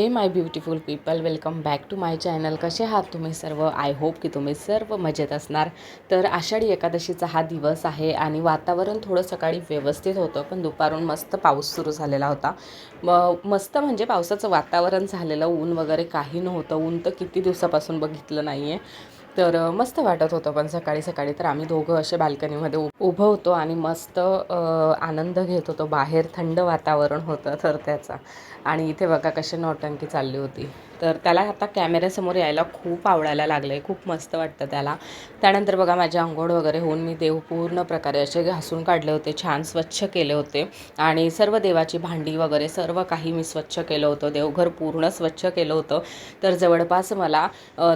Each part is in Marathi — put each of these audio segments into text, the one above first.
हे my beautiful people welcome back to my channel कसे आहात तुम्ही सर्व? आय होप की तुम्ही सर्व मजेत असणार. तर आषाढी एकादशीचा हा दिवस आहे आणि वातावरण थोडं सकाळी व्यवस्थित होतं पण दुपारून मस्त पाऊस सुरू झालेला होता. म मस्त म्हणजे पावसाचं वातावरण झालेलं ऊन वगैरे काही नव्हतं. ऊन तर किती दिवसापासून बघितलं नाही आहे तर मस्त वाटत होतं. पण सकाळी सकाळी तर आम्ही दोघं असे बाल्कनीमध्ये उ उभं होतो आणि मस्त आनंद घेत होतो. बाहेर थंड वातावरण होतं तर त्याचा. आणि इथे बघा कशी नौटंकी चालली होती. तर त्याला आता कॅमेऱ्यासमोर यायला खूप आवडायला लागलं आहे खूप मस्त वाटतं त्याला. त्यानंतर बघा माझे आंघोळ वगैरे होऊन मी देव पूर्ण प्रकारे असे घासून काढले होते छान स्वच्छ केले होते. आणि सर्व देवाची भांडी वगैरे सर्व काही मी स्वच्छ केलं होतं देवघर पूर्ण स्वच्छ केलं होतं. तर जवळपास मला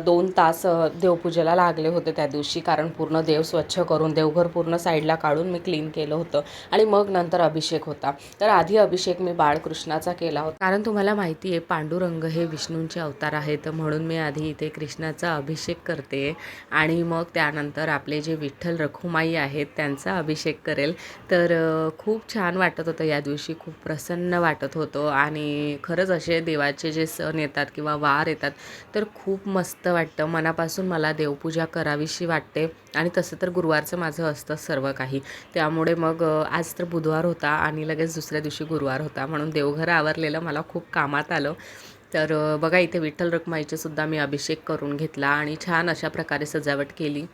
दोन तास देवपूजेला लागले होते त्या दिवशी कारण पूर्ण देव स्वच्छ करून देवघर पूर्ण साईडला काढून मी क्लीन केलं होतं. आणि मग नंतर अभिषेक होता. तर आधी अभिषेक मी बाळकृष्णाचा केला होता. कारण तुम्हाला माहिती आहे पांडुरंग हे विष्णूंचे अवतार आहेत म्हणून मी आधी इथे कृष्णाचा अभिषेक करते. आणि मग त्यानंतर आपले जे विठ्ठल रखुमाई आहेत त्यांचा अभिषेक करेल. तर खूप छान वाटत होतं या दिवशी खूप प्रसन्न वाटत होतं. आणि खरंच असे देवाचे जे सण येतात किंवा वार येतात तर खूप मस्त वाटतं. मनापासून मला देवपूजा करावीशी वाटते. आणि तसं तर गुरुवारचं माझं असतं सर्व काही. त्यामुळे मग आज तर बुधवार होता आणि लगेच दुसऱ्या दिवशी गुरुवार होता. म्हणून देवघर आवरलेलं मला खूप कामात आलं. तर बघा इथे विठ्ठल रखुमाईचे सुद्धा मी अभिषेक करून घेतला आणि छान अशा प्रकारे सजावट केली.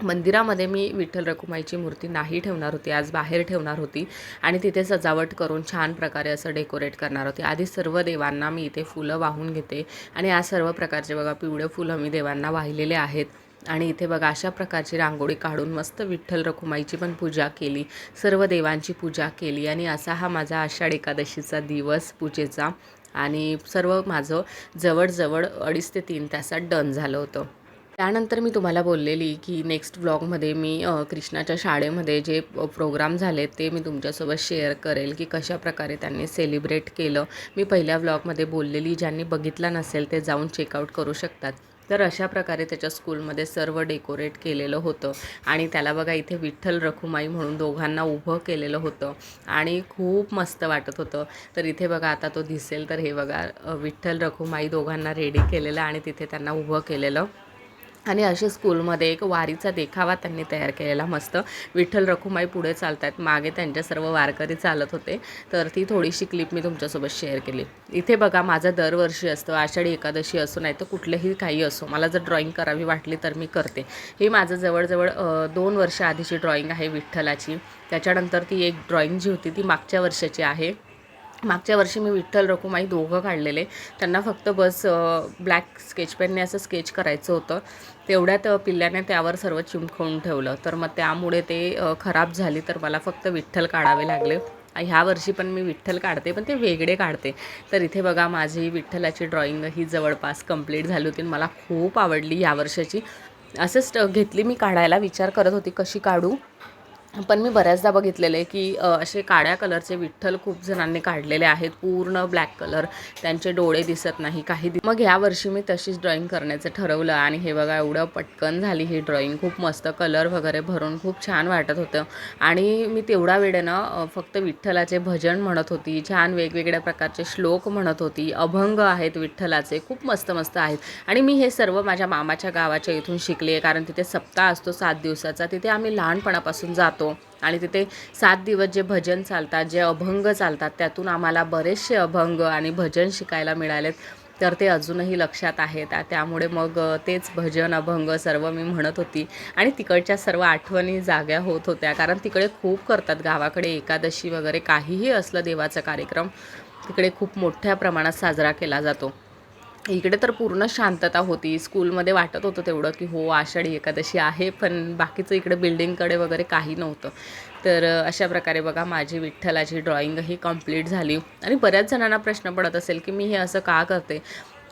मंदिरामध्ये मी विठ्ठल रखुमाईची मूर्ती नाही ठेवणार होती आज बाहेर ठेवणार होती आणि तिथे सजावट करून छान प्रकारे असं डेकोरेट करणार होती. आधी सर्व देवांना मी इथे फुलं वाहून घेते आणि आज सर्व प्रकारचे बघा पिवळे फुलं मी देवांना वाहिलेले आहेत. आणि इथे बघा अशा प्रकारची रांगोळी काढून मस्त विठ्ठल रखुमाईची पण पूजा केली सर्व देवांची पूजा केली आणि असा हा माझा आषाढ एकादशीचा दिवस पूजेचा. आणि सर्व माझं जवळजवळ अडीच ते तीन तासात डन झालं होतं. त्यानंतर मी तुम्हाला बोललेली की नेक्स्ट ब्लॉगमध्ये मी कृष्णाच्या शाळेमध्ये जे प्रोग्राम झाले ते मी तुमच्यासोबत शेअर करेल की कशा प्रकारे त्यांनी सेलिब्रेट केलं. मी पहिल्या ब्लॉगमध्ये बोललेली ज्यांनी बघितला नसेल ते जाऊन चेकआउट करू शकतात. तर अशा प्रकारे त्याच्या स्कूलमध्ये सर्व डेकोरेट केलेलं होतं. आणि त्याला बघा इथे विठ्ठल रखुमाई म्हणून दोघांना उभं केलेलं होतं. आणि खूप मस्त वाटत होतं. तर इथे बघा आता तो दिसेल. तर हे बघा विठ्ठल रखुमाई दोघांना रेडी केलेलं आणि तिथे त्यांना उभं केलेलं. आणि असे स्कूलमध्ये एक वारीचा देखावा त्यांनी तयार केलेला मस्त. विठ्ठल रखुमाई पुढे चालत आहेत मागे त्यांच्या सर्व वारकरी चालत होते. तर ती थोडीशी क्लिप मी तुमच्यासोबत शेअर केली. इथे बघा माझं दरवर्षी असतं. आषाढी एकादशी असो नाही तर कुठलेही काही असो मला जर ड्रॉईंग करावी वाटली तर मी करते. ही माझं जवळजवळ दोन वर्ष आधीची ड्रॉईंग आहे विठ्ठलाची. त्याच्यानंतर ती एक ड्रॉईंग जी होती ती मागच्या वर्षाची आहे. मागच्या वर्षी मी विठ्ठल रखुमाई दोघं काढलेले. त्यांना फक्त बस ब्लॅक स्केचपेनने असं स्केच करायचं होतं. तेवढ्यात पिल्ल्याने त्यावर सर्व चिमखवून ठेवलं. तर मग त्यामुळे ते खराब झाली. तर मला फक्त विठ्ठल काढावे लागले. ह्या वर्षी पण मी विठ्ठल काढते पण ते वेगळे काढते. तर इथे बघा माझी विठ्ठलाची ड्रॉइंग ही जवळपास कंप्लीट झाली होती. मला खूप आवडली या वर्षाची. असंच घेतली मी काढायला. विचार करत होती कशी काढू? पण मी बऱ्याचदा बघितलेले की असे काळ्या कलरचे विठ्ठल खूप जणांनी काढलेले आहेत. पूर्ण ब्लॅक कलर. त्यांचे डोळे दिसत नाही. काही दि मग यावर्षी मी तशीच ड्रॉईंग करण्याचं ठरवलं आणि हे बघा एवढं पटकन झाली ही ड्रॉईंग खूप मस्त कलर वगैरे भरून खूप छान वाटत होतं. आणि मी तेवढ्या वेळेनं फक्त विठ्ठलाचे भजन म्हणत होती. छान वेगवेगळ्या प्रकारचे श्लोक म्हणत होती. अभंग आहेत विठ्ठलाचे. खूप मस्त मस्त आहेत. आणि मी हे सर्व माझ्या मामाच्या गावाच्या इथून शिकले कारण तिथे सप्ताह असतो सात दिवसाचा. तिथे आम्ही लहानपणापासून जातो. आणि तिथे सात दिवस जे भजन चालतात जे अभंग चालतात त्यातून आम्हाला बरेचसे अभंग आणि भजन शिकायला मिळालेत. तर ते अजूनही लक्षात आहेत. त्यामुळे मग तेच भजन अभंग सर्व मी म्हणत होती. आणि तिकडच्या सर्व आठवणी जाग्या होत होत्या. कारण तिकडे खूप करतात. गावाकडे एकादशी वगैरे काहीही असलं देवाचा कार्यक्रम तिकडे खूप मोठ्या प्रमाणात साजरा केला जातो. इकडे तर पूर्ण शांतता होती. स्कूलमध्ये वाटत होतं तेवढं की हो आषाढी एकादशी आहे पण बाकीचं इकडे बिल्डिंगकडे वगैरे काही नव्हतं. तर अशा प्रकारे बघा माझी विठ्ठलाची ड्रॉइंग ही कंप्लीट झाली. आणि बऱ्याच जणांना प्रश्न पडत असेल की मी हे असं का करते?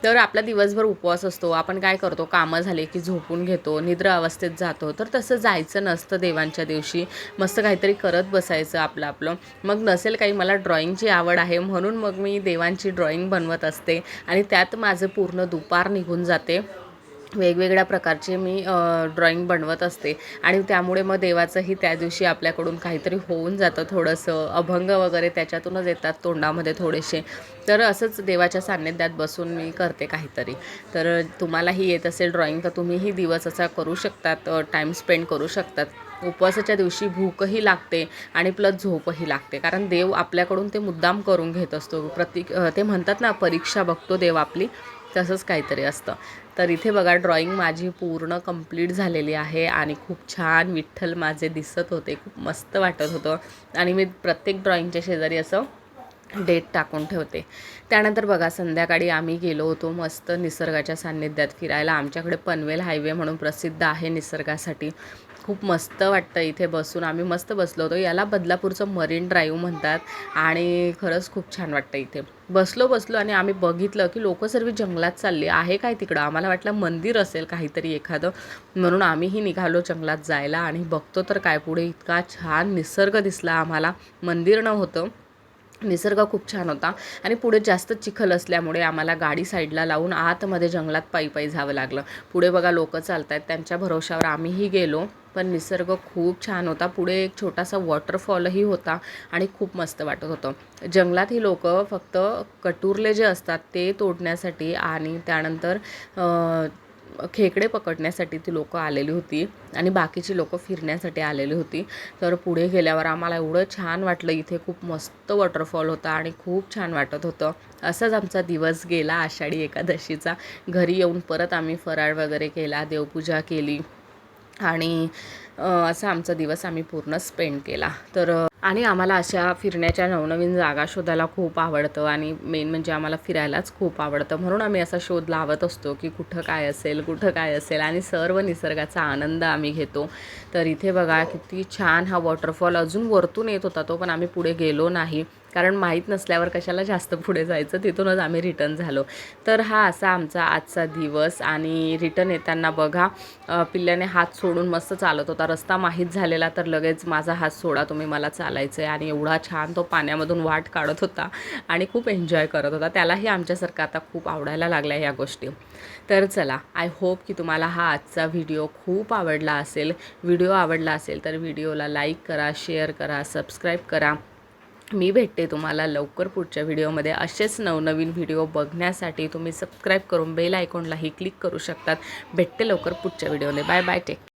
तर आपला दिवसभर उपवास असतो. आपण काय करतो? कामं झाले की झोपून घेतो निद्रा अवस्थेत जातो. तर तसं जायचं नसतं देवांच्या दिवशी. मस्त काहीतरी करत बसायचं आपलं आपलं. मग नसेल काही मला ड्रॉईंगची आवड आहे म्हणून मग मी देवांची ड्रॉईंग बनवत असते आणि त्यात माझं पूर्ण दुपार निघून जाते. वेगवेगळ्या प्रकारचे मी ड्रॉइंग बनवत असते. आणि त्यामुळे मग देवाचंही त्या दिवशी आपल्याकडून काहीतरी होऊन जातं थोडंसं. अभंग वगैरे त्याच्यातूनच येतात तोंडामध्ये थोडेसे. तर असंच देवाच्या सान्निध्यात बसून मी करते काहीतरी. तर तुम्हालाही येत असेल ड्रॉइंग तर तुम्हीही दिवस असा करू शकतात टाईम स्पेंड करू शकतात. उपवासाच्या दिवशी भूकही लागते आणि प्लस झोपही लागते. कारण देव आपल्याकडून ते मुद्दाम करून घेत असतो. प्रत्येक ते म्हणतात ना परीक्षा बघतो देव आपली. तसंच काहीतरी असतं. तर इथे बघा ड्रॉईंग माझी पूर्ण कंप्लीट झालेली आहे आणि खूप छान विठ्ठल माझे दिसत होते. खूप मस्त वाटत होतं. आणि मी प्रत्येक ड्रॉईंगच्या शेजारी असं डेट टाकून ठेवते. त्यानंतर बघा संध्याकाळी आम्ही गेलो होतो मस्त निसर्गाच्या सान्निध्यात फिरायला. आमच्याकडे पनवेल हायवे म्हणून प्रसिद्ध आहे निसर्गासाठी. खूप मस्त वाटतं इथे बसून. आम्ही मस्त बसलो होतो. याला बदलापूरचं मरीन ड्राईव्ह म्हणतात आणि खरंच खूप छान वाटतं इथे. बसलो बसलो आणि आम्ही बघितलं की लोक सर्व जंगलात चालली. आहे काय तिकडं? आम्हाला वाटलं मंदिर असेल काहीतरी एखादं. म्हणून आम्हीही निघालो जंगलात जायला आणि बघतो तर काय पुढे इतका छान निसर्ग दिसला आम्हाला. मंदिर नव्हतं. निसर्ग खूप छान होता. आणि पुढे जास्त चिखल असल्यामुळे आम्हाला गाडी साईडला लावून आतमध्ये जंगलात पायी पायी जावं लागलं. पुढे बघा लोक चालत आहेत त्यांच्या भरोशावर आम्हीही गेलो. पण निसर्ग खूप छान होता. पुढे एक छोटासा वॉटरफॉलही होता आणि खूप मस्त वाटत होतं. जंगलात ही लोक फक्त कटुरले जे असतात ते तोडण्यासाठी आणि त्यानंतर खेकडे पकडण्यासाठी ती लोकं आलेली होती आणि बाकीची लोकं फिरण्यासाठी आलेली होती. तर पुढे गेल्यावर आम्हाला एवढं छान वाटलं इथे खूप मस्त वॉटरफॉल होता आणि खूप छान वाटत होतं. असंच आमचा दिवस गेला आषाढी एकादशीचा. घरी येऊन परत आम्ही फराळ वगैरे केला देवपूजा केली आणि असा आमचा दिवस आम्ही पूर्ण स्पेंड केला. तर आणि आम्हाला अशा फिरण्याच्या नवनवीन जागा शोधायला खूप आवडतं आणि मेन म्हणजे आम्हाला फिरायलाच खूप आवडतं. म्हणून आम्ही असा शोध लावत असतो की कुठं काय असेल कुठं काय असेल आणि सर्व निसर्गाचा आनंद आम्ही घेतो. तर इथे बघा किती छान हा वॉटरफॉल अजून वरतून येत होता तो पण आम्ही पुढे गेलो नाही. कारण माहीत नसल्यावर कशाला जास्त पुढे जायचं? तिथूनच आम्ही रिटर्न झालो. तर हा असा आमचा आजचा दिवस आणि रिटर्न येताना बघा पिल्ल्याने हात सोडून मस्त चालत होता. होता. रस्ता माहीत झालेला तर लगेच माझा हात सोडा तुम्ही मला चालायचं आहे आणि एवढा छान तो पाण्यामधून वाट काढत होता आणि खूप एन्जॉय करत होता. त्यालाही आमच्यासारखं आता खूप आवडायला लागल्या ह्या गोष्टी. तर चला आय होप की तुम्हाला हा आजचा व्हिडिओ खूप आवडला असेल. व्हिडिओ आवडला असेल तर व्हिडिओला लाईक करा शेअर करा सबस्क्राईब करा. मी भेटते तुम्हाला लवकर पुढच्या व्हिडिओमध्ये असेच नवनवीन व्हिडिओ बघण्यासाठी तुम्ही सबस्क्राईब करून बेल आयकॉनलाही क्लिक करू शकतात. भेटते लवकर पुढच्या व्हिडिओने बाय बाय टेक